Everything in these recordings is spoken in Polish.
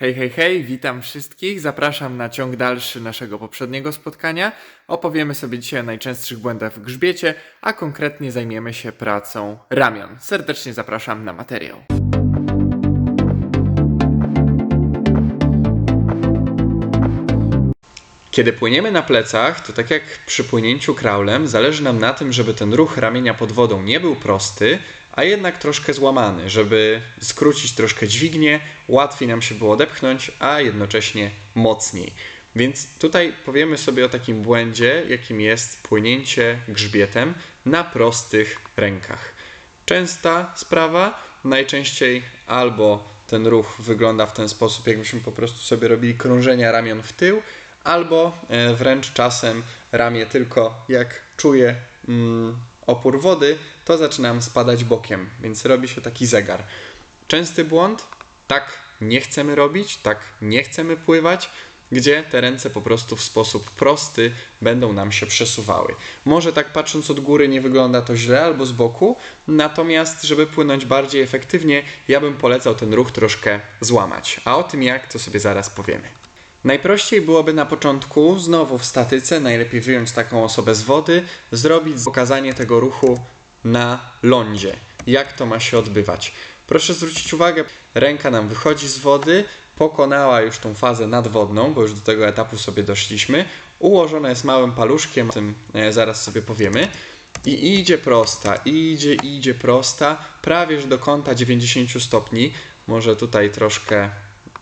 Hej, hej, hej, witam wszystkich. Zapraszam na ciąg dalszy naszego poprzedniego spotkania. Opowiemy sobie dzisiaj o najczęstszych błędach w grzbiecie, a konkretnie zajmiemy się pracą ramion. Serdecznie zapraszam na materiał. Kiedy płyniemy na plecach, to tak jak przy płynięciu kraulem, zależy nam na tym, żeby ten ruch ramienia pod wodą nie był prosty, a jednak troszkę złamany, żeby skrócić troszkę dźwignię, łatwiej nam się było odepchnąć, a jednocześnie mocniej. Więc tutaj powiemy sobie o takim błędzie, jakim jest płynięcie grzbietem na prostych rękach. Częsta sprawa, najczęściej albo ten ruch wygląda w ten sposób, jakbyśmy po prostu sobie robili krążenia ramion w tył, albo e, wręcz czasem ramię tylko jak czuję mm, opór wody, to zaczynam spadać bokiem, więc robi się taki zegar. Częsty błąd, tak nie chcemy robić, tak nie chcemy pływać, gdzie te ręce po prostu w sposób prosty będą nam się przesuwały. Może tak patrząc od góry nie wygląda to źle albo z boku, natomiast żeby płynąć bardziej efektywnie, ja bym polecał ten ruch troszkę złamać. A o tym jak, to sobie zaraz powiemy. Najprościej byłoby na początku, znowu w statyce, najlepiej wyjąć taką osobę z wody, zrobić pokazanie tego ruchu na lądzie. Jak to ma się odbywać? Proszę zwrócić uwagę, ręka nam wychodzi z wody, pokonała już tą fazę nadwodną, bo już do tego etapu sobie doszliśmy. Ułożona jest małym paluszkiem, o tym e, zaraz sobie powiemy. I idzie prosta, idzie, idzie prosta, prawie że do kąta 90 stopni. Może tutaj troszkę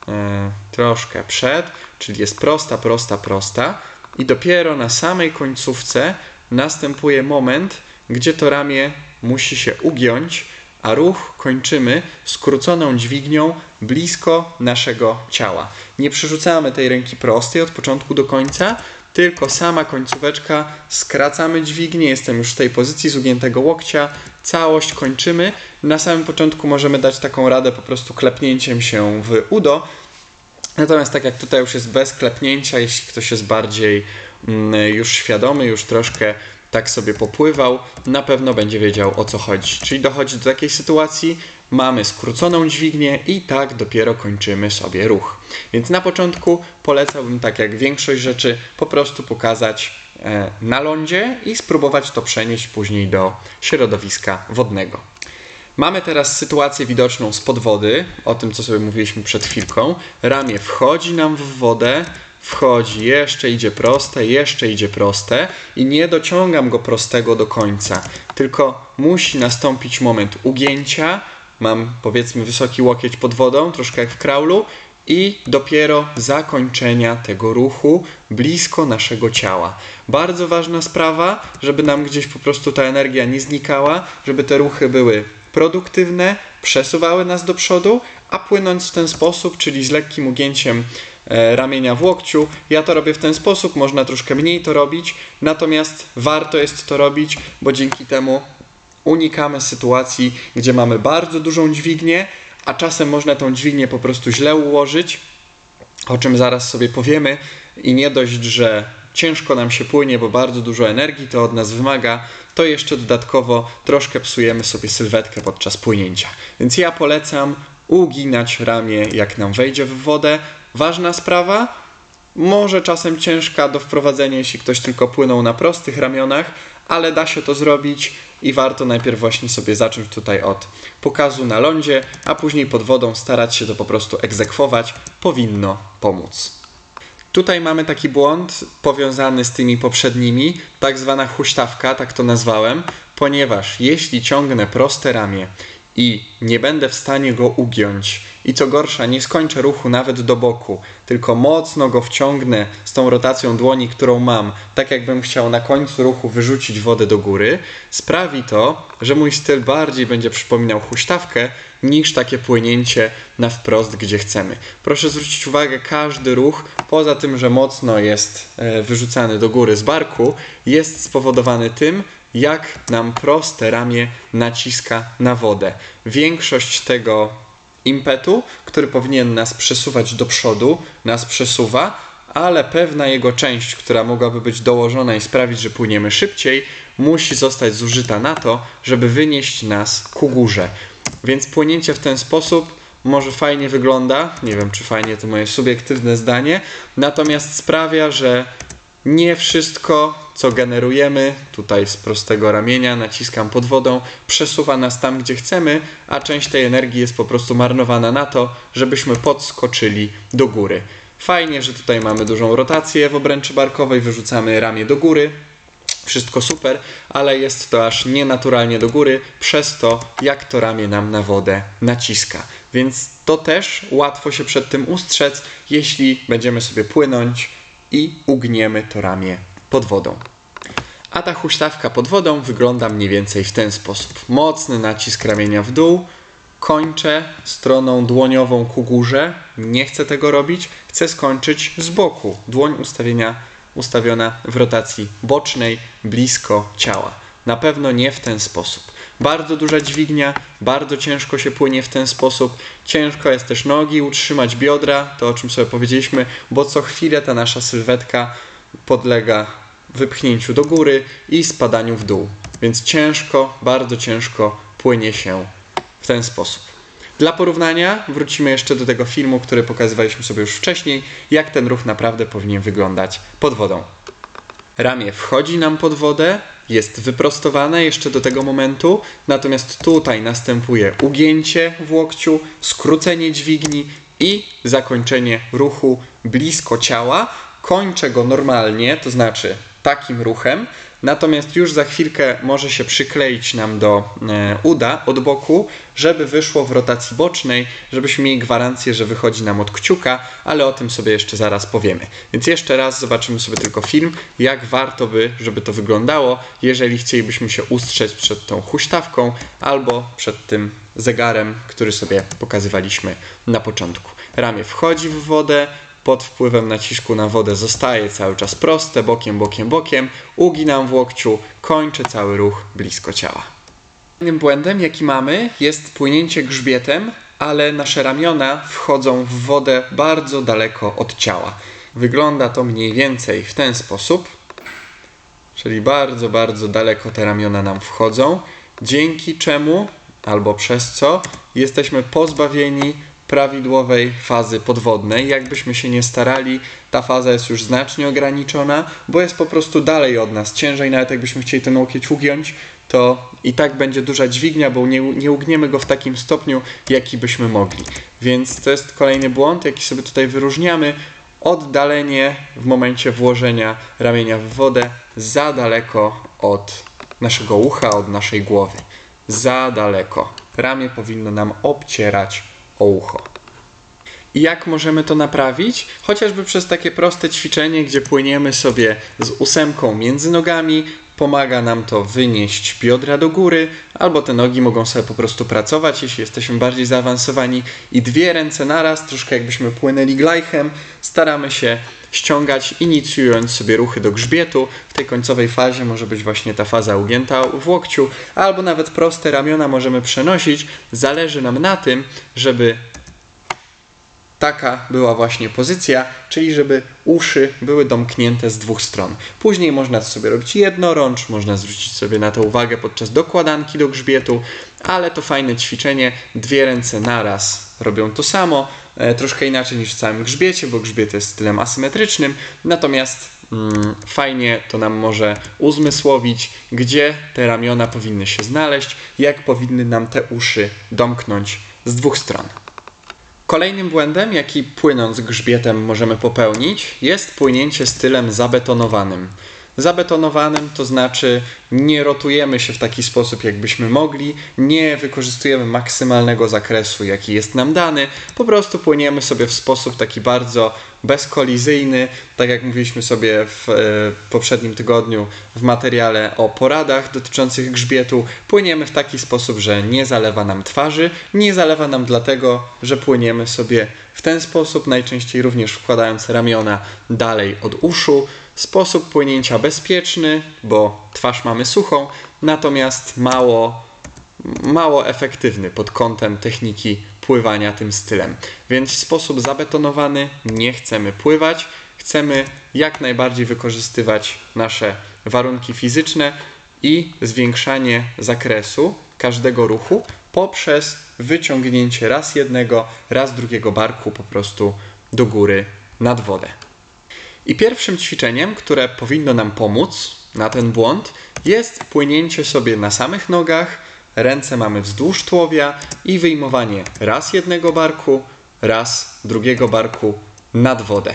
e, troszkę przed, czyli jest prosta, prosta, prosta i dopiero na samej końcówce następuje moment, gdzie to ramię musi się ugiąć, a ruch kończymy skróconą dźwignią blisko naszego ciała. Nie przerzucamy tej ręki prostej od początku do końca, tylko sama końcóweczka, skracamy dźwignię, jestem już w tej pozycji z ugiętego łokcia, całość kończymy. Na samym początku możemy dać taką radę po prostu klepnięciem się w udo, Natomiast tak jak tutaj już jest bez klepnięcia, jeśli ktoś jest bardziej mm, już świadomy, już troszkę tak sobie popływał, na pewno będzie wiedział o co chodzi. Czyli dochodzi do takiej sytuacji, mamy skróconą dźwignię i tak dopiero kończymy sobie ruch. Więc na początku polecałbym, tak jak większość rzeczy, po prostu pokazać e, na lądzie i spróbować to przenieść później do środowiska wodnego. Mamy teraz sytuację widoczną spod wody, o tym co sobie mówiliśmy przed chwilką. Ramię wchodzi nam w wodę, wchodzi, jeszcze idzie proste, jeszcze idzie proste i nie dociągam go prostego do końca, tylko musi nastąpić moment ugięcia. Mam powiedzmy wysoki łokieć pod wodą, troszkę jak w kraulu, i dopiero zakończenia tego ruchu blisko naszego ciała. Bardzo ważna sprawa, żeby nam gdzieś po prostu ta energia nie znikała, żeby te ruchy były produktywne, przesuwały nas do przodu, a płynąc w ten sposób, czyli z lekkim ugięciem e, ramienia w łokciu, ja to robię w ten sposób, można troszkę mniej to robić, natomiast warto jest to robić, bo dzięki temu unikamy sytuacji, gdzie mamy bardzo dużą dźwignię, a czasem można tą dźwignię po prostu źle ułożyć, o czym zaraz sobie powiemy i nie dość, że ciężko nam się płynie, bo bardzo dużo energii to od nas wymaga, to jeszcze dodatkowo troszkę psujemy sobie sylwetkę podczas płynięcia. Więc ja polecam uginać ramię, jak nam wejdzie w wodę. Ważna sprawa, może czasem ciężka do wprowadzenia, jeśli ktoś tylko płynął na prostych ramionach, ale da się to zrobić i warto najpierw właśnie sobie zacząć tutaj od pokazu na lądzie, a później pod wodą starać się to po prostu egzekwować. Powinno pomóc. Tutaj mamy taki błąd powiązany z tymi poprzednimi, tak zwana huśtawka, tak to nazwałem, ponieważ jeśli ciągnę proste ramię i nie będę w stanie go ugiąć i co gorsza, nie skończę ruchu nawet do boku, tylko mocno go wciągnę z tą rotacją dłoni, którą mam, tak jakbym chciał na końcu ruchu wyrzucić wodę do góry, sprawi to, że mój styl bardziej będzie przypominał huśtawkę niż takie płynięcie na wprost, gdzie chcemy. Proszę zwrócić uwagę, każdy ruch, poza tym, że mocno jest e, wyrzucany do góry z barku, jest spowodowany tym, jak nam proste ramię naciska na wodę. Większość tego impetu, który powinien nas przesuwać do przodu, nas przesuwa, ale pewna jego część, która mogłaby być dołożona i sprawić, że płyniemy szybciej, musi zostać zużyta na to, żeby wynieść nas ku górze. Więc płynięcie w ten sposób może fajnie wygląda, nie wiem czy fajnie to moje subiektywne zdanie, natomiast sprawia, że nie wszystko, co generujemy tutaj z prostego ramienia, naciskam pod wodą, przesuwa nas tam, gdzie chcemy, a część tej energii jest po prostu marnowana na to, żebyśmy podskoczyli do góry. Fajnie, że tutaj mamy dużą rotację w obręczy barkowej, wyrzucamy ramię do góry, wszystko super, ale jest to aż nienaturalnie do góry przez to, jak to ramię nam na wodę naciska. Więc to też łatwo się przed tym ustrzec, jeśli będziemy sobie płynąć i ugniemy to ramię pod wodą. A ta huśtawka pod wodą wygląda mniej więcej w ten sposób. Mocny nacisk ramienia w dół, kończę stroną dłoniową ku górze. Nie chcę tego robić, chcę skończyć z boku. Dłoń ustawienia ustawiona w rotacji bocznej, blisko ciała. Na pewno nie w ten sposób. Bardzo duża dźwignia, bardzo ciężko się płynie w ten sposób. Ciężko jest też nogi utrzymać, biodra, to o czym sobie powiedzieliśmy, bo co chwilę ta nasza sylwetka podlega wypchnięciu do góry i spadaniu w dół. Więc ciężko, bardzo ciężko płynie się w ten sposób. Dla porównania wrócimy jeszcze do tego filmu, który pokazywaliśmy sobie już wcześniej, jak ten ruch naprawdę powinien wyglądać pod wodą. Ramię wchodzi nam pod wodę, jest wyprostowane jeszcze do tego momentu, natomiast tutaj następuje ugięcie w łokciu, skrócenie dźwigni i zakończenie ruchu blisko ciała. Kończę go normalnie, to znaczy takim ruchem, natomiast już za chwilkę może się przykleić nam do e, uda od boku, żeby wyszło w rotacji bocznej, żebyśmy mieli gwarancję, że wychodzi nam od kciuka, ale o tym sobie jeszcze zaraz powiemy. Więc jeszcze raz zobaczymy sobie tylko film, jak warto by, żeby to wyglądało, jeżeli chcielibyśmy się ustrzec przed tą huśtawką albo przed tym zegarem, który sobie pokazywaliśmy na początku. Ramię wchodzi w wodę, pod wpływem nacisku na wodę zostaje cały czas proste, bokiem, bokiem, bokiem, uginam w łokciu, kończę cały ruch blisko ciała. Innym błędem, jaki mamy, jest płynięcie grzbietem, ale nasze ramiona wchodzą w wodę bardzo daleko od ciała. Wygląda to mniej więcej w ten sposób, czyli bardzo, bardzo daleko te ramiona nam wchodzą, dzięki czemu albo przez co jesteśmy pozbawieni prawidłowej fazy podwodnej. Jakbyśmy się nie starali, ta faza jest już znacznie ograniczona, bo jest po prostu dalej od nas. Ciężej nawet jakbyśmy chcieli ten łokieć ugiąć, to i tak będzie duża dźwignia, bo nie, nie ugniemy go w takim stopniu, jaki byśmy mogli. Więc to jest kolejny błąd, jaki sobie tutaj wyróżniamy. Oddalenie w momencie włożenia ramienia w wodę za daleko od naszego ucha, od naszej głowy. Za daleko. Ramię powinno nam obcierać o ucho. I jak możemy to naprawić? Chociażby przez takie proste ćwiczenie, gdzie płyniemy sobie z ósemką między nogami, pomaga nam to wynieść biodra do góry, albo te nogi mogą sobie po prostu pracować, jeśli jesteśmy bardziej zaawansowani. I dwie ręce naraz, troszkę jakbyśmy płynęli glajchem, staramy się ściągać, inicjując sobie ruchy do grzbietu. W tej końcowej fazie może być właśnie ta faza ugięta w łokciu, albo nawet proste ramiona możemy przenosić. Zależy nam na tym, żeby taka była właśnie pozycja, czyli żeby uszy były domknięte z dwóch stron. Później można sobie robić jednorącz, można zwrócić sobie na to uwagę podczas dokładanki do grzbietu, ale to fajne ćwiczenie, dwie ręce naraz robią to samo, e, troszkę inaczej niż w całym grzbiecie, bo grzbiet jest stylem asymetrycznym, natomiast mm, fajnie to nam może uzmysłowić, gdzie te ramiona powinny się znaleźć, jak powinny nam te uszy domknąć z dwóch stron. Kolejnym błędem, jaki płynąc grzbietem możemy popełnić, jest płynięcie stylem zabetonowanym. Zabetonowanym to znaczy nie rotujemy się w taki sposób, jakbyśmy mogli, nie wykorzystujemy maksymalnego zakresu, jaki jest nam dany, po prostu płyniemy sobie w sposób taki bardzo bezkolizyjny, tak jak mówiliśmy sobie w e, poprzednim tygodniu w materiale o poradach dotyczących grzbietu, płyniemy w taki sposób, że nie zalewa nam twarzy, nie zalewa nam dlatego, że płyniemy sobie w ten sposób, najczęściej również wkładając ramiona dalej od uszu. Sposób płynięcia bezpieczny, bo twarz mamy suchą, natomiast mało, mało efektywny pod kątem techniki pływania tym stylem. Więc w sposób zabetonowany nie chcemy pływać, chcemy jak najbardziej wykorzystywać nasze warunki fizyczne i zwiększanie zakresu każdego ruchu poprzez wyciągnięcie raz jednego, raz drugiego barku po prostu do góry nad wodę. I pierwszym ćwiczeniem, które powinno nam pomóc na ten błąd, jest płynięcie sobie na samych nogach, ręce mamy wzdłuż tułowia i wyjmowanie raz jednego barku, raz drugiego barku nad wodę.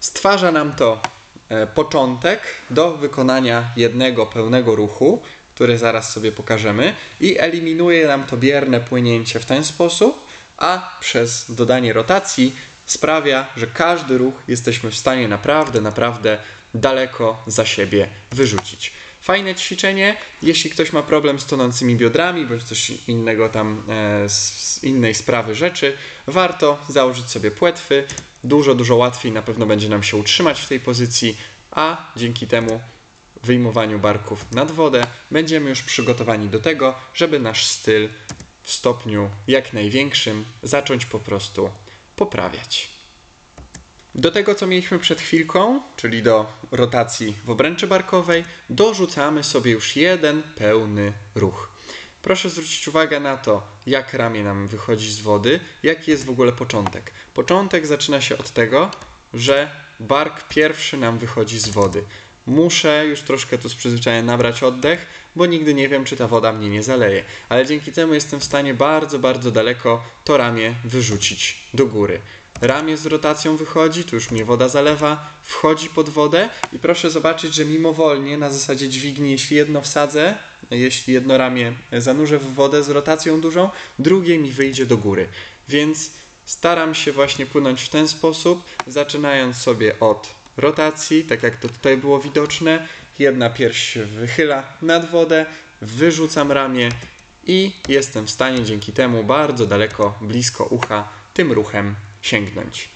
Stwarza nam to e, początek do wykonania jednego pełnego ruchu, który zaraz sobie pokażemy, i eliminuje nam to bierne płynięcie w ten sposób, a przez dodanie rotacji sprawia, że każdy ruch jesteśmy w stanie naprawdę, naprawdę daleko za siebie wyrzucić. Fajne ćwiczenie, jeśli ktoś ma problem z tonącymi biodrami, bądź coś innego tam e, z, innej sprawy rzeczy, warto założyć sobie płetwy. Dużo, dużo łatwiej na pewno będzie nam się utrzymać w tej pozycji, a dzięki temu wyjmowaniu barków nad wodę będziemy już przygotowani do tego, żeby nasz styl w stopniu jak największym zacząć po prostu poprawiać. Do tego, co mieliśmy przed chwilką, czyli do rotacji w obręczy barkowej, dorzucamy sobie już jeden pełny ruch. Proszę zwrócić uwagę na to, jak ramię nam wychodzi z wody, jaki jest w ogóle początek. Początek zaczyna się od tego, że bark pierwszy nam wychodzi z wody. Muszę już troszkę tu z przyzwyczajenia nabrać oddech, bo nigdy nie wiem, czy ta woda mnie nie zaleje. Ale dzięki temu jestem w stanie bardzo, bardzo daleko to ramię wyrzucić do góry. Ramię z rotacją wychodzi, tu już mnie woda zalewa, wchodzi pod wodę i proszę zobaczyć, że mimowolnie na zasadzie dźwigni, jeśli jedno wsadzę, jeśli jedno ramię zanurzę w wodę z rotacją dużą, drugie mi wyjdzie do góry. Więc staram się właśnie płynąć w ten sposób, zaczynając sobie od rotacji, tak jak to tutaj było widoczne. Jedna pierś wychyla nad wodę, wyrzucam ramię i jestem w stanie dzięki temu bardzo daleko, blisko ucha tym ruchem sięgnąć.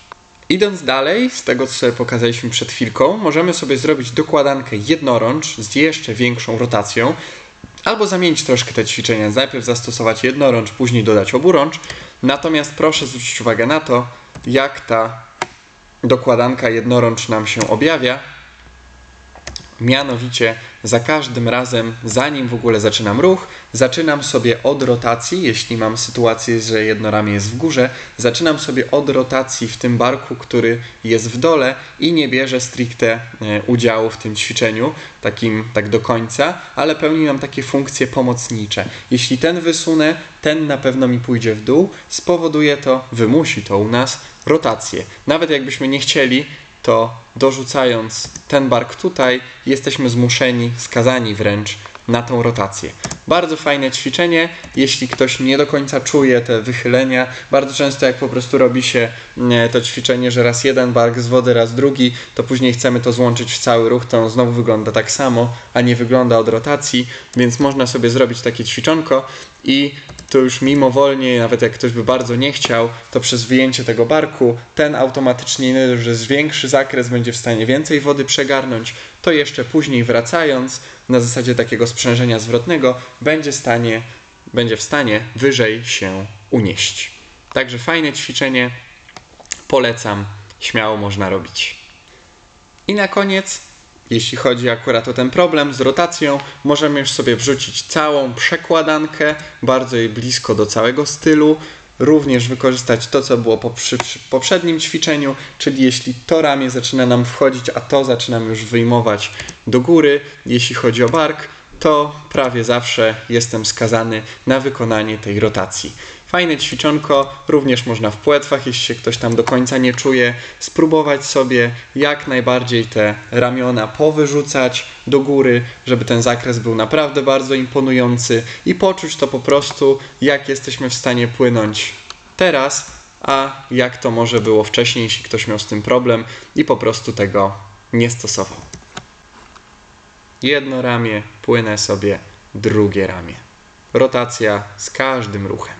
Idąc dalej, z tego co sobie pokazaliśmy przed chwilką, możemy sobie zrobić dokładankę jednorącz z jeszcze większą rotacją, albo zamienić troszkę te ćwiczenia. Najpierw zastosować jednorącz, później dodać oburącz. Natomiast proszę zwrócić uwagę na to, jak ta dokładanka jednorącz nam się objawia. Mianowicie za każdym razem, zanim w ogóle zaczynam ruch, zaczynam sobie od rotacji, jeśli mam sytuację, że jedno ramię jest w górze, zaczynam sobie od rotacji w tym barku, który jest w dole i nie bierze stricte e, udziału w tym ćwiczeniu, takim tak do końca, ale pełni nam takie funkcje pomocnicze. Jeśli ten wysunę, ten na pewno mi pójdzie w dół, spowoduje to, wymusi to u nas rotację. Nawet jakbyśmy nie chcieli, to dorzucając ten bark tutaj, jesteśmy zmuszeni, skazani wręcz na tą rotację. Bardzo fajne ćwiczenie, jeśli ktoś nie do końca czuje te wychylenia. Bardzo często jak po prostu robi się mm, to ćwiczenie, że raz jeden bark z wody, raz drugi, to później chcemy to złączyć w cały ruch, to on znowu wygląda tak samo, a nie wygląda od rotacji, więc można sobie zrobić takie ćwiczonko i to już mimowolnie, nawet jak ktoś by bardzo nie chciał, to przez wyjęcie tego barku, ten automatycznie, że zwiększy zakres, będzie w stanie więcej wody przegarnąć, to jeszcze później wracając, na zasadzie takiego sprzężenia zwrotnego, będzie, stanie, będzie w stanie wyżej się unieść. Także fajne ćwiczenie, polecam, śmiało można robić. I na koniec, jeśli chodzi akurat o ten problem z rotacją, możemy już sobie wrzucić całą przekładankę, bardzo jej blisko do całego stylu. Również wykorzystać to, co było po przy, przy poprzednim ćwiczeniu, czyli jeśli to ramię zaczyna nam wchodzić, a to zaczynam już wyjmować do góry, jeśli chodzi o bark, to prawie zawsze jestem skazany na wykonanie tej rotacji. Fajne ćwiczonko, również można w płetwach, jeśli się ktoś tam do końca nie czuje, spróbować sobie jak najbardziej te ramiona powyrzucać do góry, żeby ten zakres był naprawdę bardzo imponujący i poczuć to po prostu, jak jesteśmy w stanie płynąć teraz, a jak to może było wcześniej, jeśli ktoś miał z tym problem i po prostu tego nie stosował. Jedno ramię, płynę sobie, drugie ramię. Rotacja z każdym ruchem.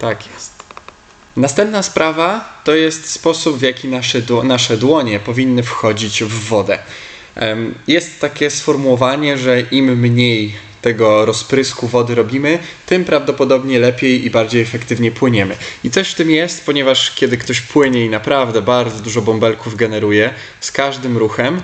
Tak jest. Następna sprawa to jest sposób, w jaki nasze, dło- nasze dłonie powinny wchodzić w wodę. Jest takie sformułowanie, że im mniej tego rozprysku wody robimy, tym prawdopodobnie lepiej i bardziej efektywnie płyniemy. I coś w tym jest, ponieważ kiedy ktoś płynie i naprawdę bardzo dużo bąbelków generuje z każdym ruchem,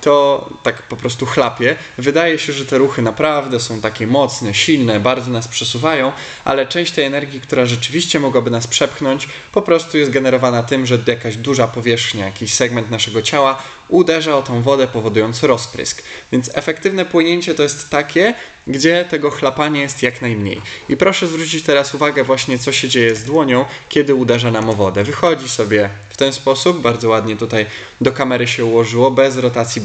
to tak po prostu chlapie. Wydaje się, że te ruchy naprawdę są takie mocne, silne, bardzo nas przesuwają, ale część tej energii, która rzeczywiście mogłaby nas przepchnąć, po prostu jest generowana tym, że jakaś duża powierzchnia, jakiś segment naszego ciała uderza o tą wodę, powodując rozprysk. Więc efektywne płynięcie to jest takie, gdzie tego chlapania jest jak najmniej. I proszę zwrócić teraz uwagę właśnie, co się dzieje z dłonią, kiedy uderza nam o wodę. Wychodzi sobie w ten sposób, bardzo ładnie tutaj do kamery się ułożyło, bez rotacji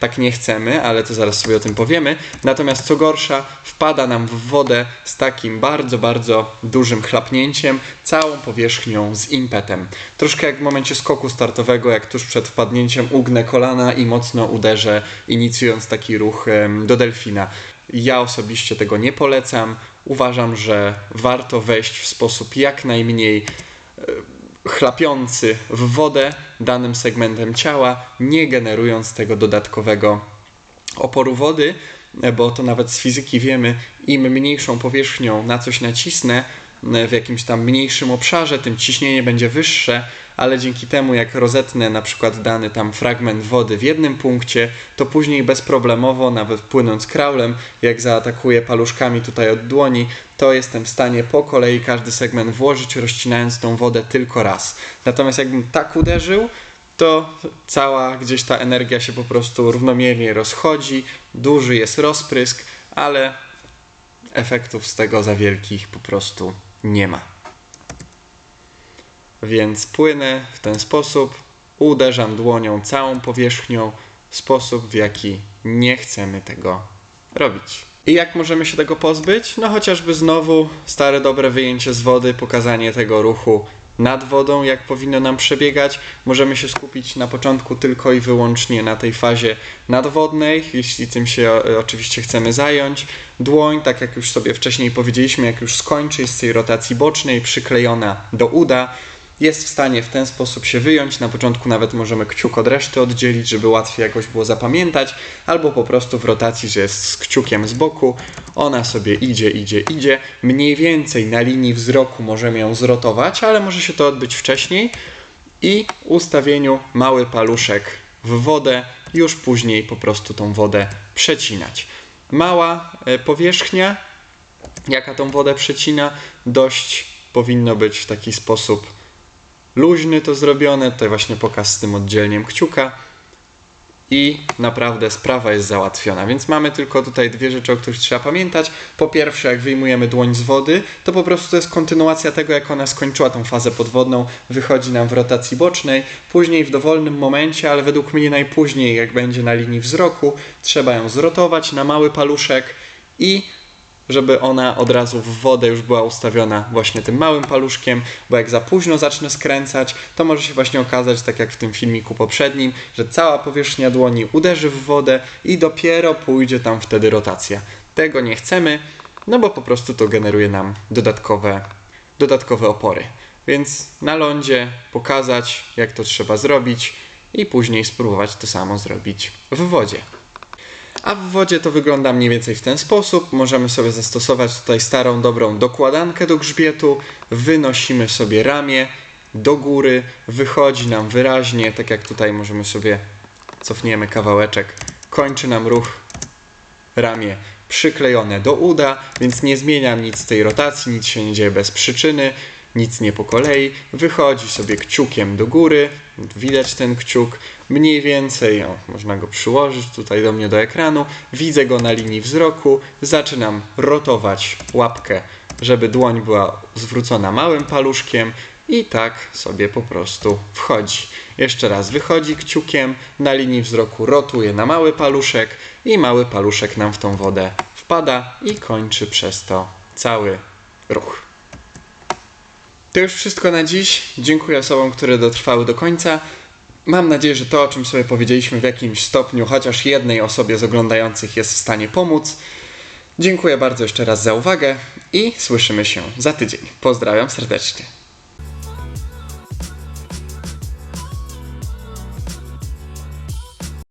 Tak nie chcemy, ale to zaraz sobie o tym powiemy. Natomiast co gorsza, wpada nam w wodę z takim bardzo, bardzo dużym chlapnięciem, całą powierzchnią z impetem. Troszkę jak w momencie skoku startowego, jak tuż przed wpadnięciem ugnę kolana i mocno uderzę, inicjując taki ruch do delfina. Ja osobiście tego nie polecam. Uważam, że warto wejść w sposób jak najmniej chlapiący w wodę danym segmentem ciała, nie generując tego dodatkowego oporu wody, bo to nawet z fizyki wiemy, im mniejszą powierzchnią na coś nacisnę, w jakimś tam mniejszym obszarze, tym ciśnienie będzie wyższe, ale dzięki temu jak rozetnę na przykład dany tam fragment wody w jednym punkcie, to później bezproblemowo, nawet płynąc kraulem, jak zaatakuję paluszkami tutaj od dłoni, to jestem w stanie po kolei każdy segment włożyć, rozcinając tą wodę tylko raz. Natomiast jakbym tak uderzył, to cała gdzieś ta energia się po prostu równomiernie rozchodzi, duży jest rozprysk, ale efektów z tego za wielkich po prostu nie ma. Więc płynę w ten sposób, uderzam dłonią całą powierzchnią w sposób, w jaki nie chcemy tego robić. I jak możemy się tego pozbyć? No chociażby znowu stare dobre wyjęcie z wody, pokazanie tego ruchu nad wodą, jak powinno nam przebiegać. Możemy się skupić na początku tylko i wyłącznie na tej fazie nadwodnej, jeśli tym się e, oczywiście chcemy zająć. Dłoń, tak jak już sobie wcześniej powiedzieliśmy, jak już skończy jest z tej rotacji bocznej przyklejona do uda, jest w stanie w ten sposób się wyjąć. Na początku nawet możemy kciuk od reszty oddzielić, żeby łatwiej jakoś było zapamiętać, albo po prostu w rotacji, że jest z kciukiem z boku, ona sobie idzie, idzie, idzie. Mniej więcej na linii wzroku możemy ją zrotować, ale może się to odbyć wcześniej. I ustawieniu mały paluszek w wodę, już później po prostu tą wodę przecinać. Mała e, powierzchnia, jaka tą wodę przecina, dość powinno być w taki sposób luźny to zrobione. Tutaj właśnie pokaz z tym oddzielniem kciuka. I naprawdę sprawa jest załatwiona. Więc mamy tylko tutaj dwie rzeczy, o których trzeba pamiętać. Po pierwsze, jak wyjmujemy dłoń z wody, to po prostu to jest kontynuacja tego, jak ona skończyła tą fazę podwodną. Wychodzi nam w rotacji bocznej. Później w dowolnym momencie, ale według mnie najpóźniej, jak będzie na linii wzroku, trzeba ją zrotować na mały paluszek i żeby ona od razu w wodę już była ustawiona właśnie tym małym paluszkiem, bo jak za późno zacznę skręcać, to może się właśnie okazać, tak jak w tym filmiku poprzednim, że cała powierzchnia dłoni uderzy w wodę i dopiero pójdzie tam wtedy rotacja. Tego nie chcemy, no bo po prostu to generuje nam dodatkowe, dodatkowe opory. Więc na lądzie pokazać, jak to trzeba zrobić i później spróbować to samo zrobić w wodzie. A w wodzie to wygląda mniej więcej w ten sposób. Możemy sobie zastosować tutaj starą, dobrą dokładankę do grzbietu. Wynosimy sobie ramię do góry. Wychodzi nam wyraźnie, tak jak tutaj możemy sobie cofniemy kawałeczek. Kończy nam ruch ramię przyklejone do uda, więc nie zmieniam nic z tej rotacji, nic się nie dzieje bez przyczyny, nic nie po kolei. Wychodzi sobie kciukiem do góry, widać ten kciuk, mniej więcej, o, można go przyłożyć tutaj do mnie do ekranu, widzę go na linii wzroku, zaczynam rotować łapkę, żeby dłoń była zwrócona małym paluszkiem. I tak sobie po prostu wchodzi. Jeszcze raz wychodzi kciukiem, na linii wzroku rotuje na mały paluszek. I mały paluszek nam w tą wodę wpada i kończy przez to cały ruch. To już wszystko na dziś. Dziękuję osobom, które dotrwały do końca. Mam nadzieję, że to, o czym sobie powiedzieliśmy w jakimś stopniu, chociaż jednej osobie z oglądających jest w stanie pomóc. Dziękuję bardzo jeszcze raz za uwagę i słyszymy się za tydzień. Pozdrawiam serdecznie.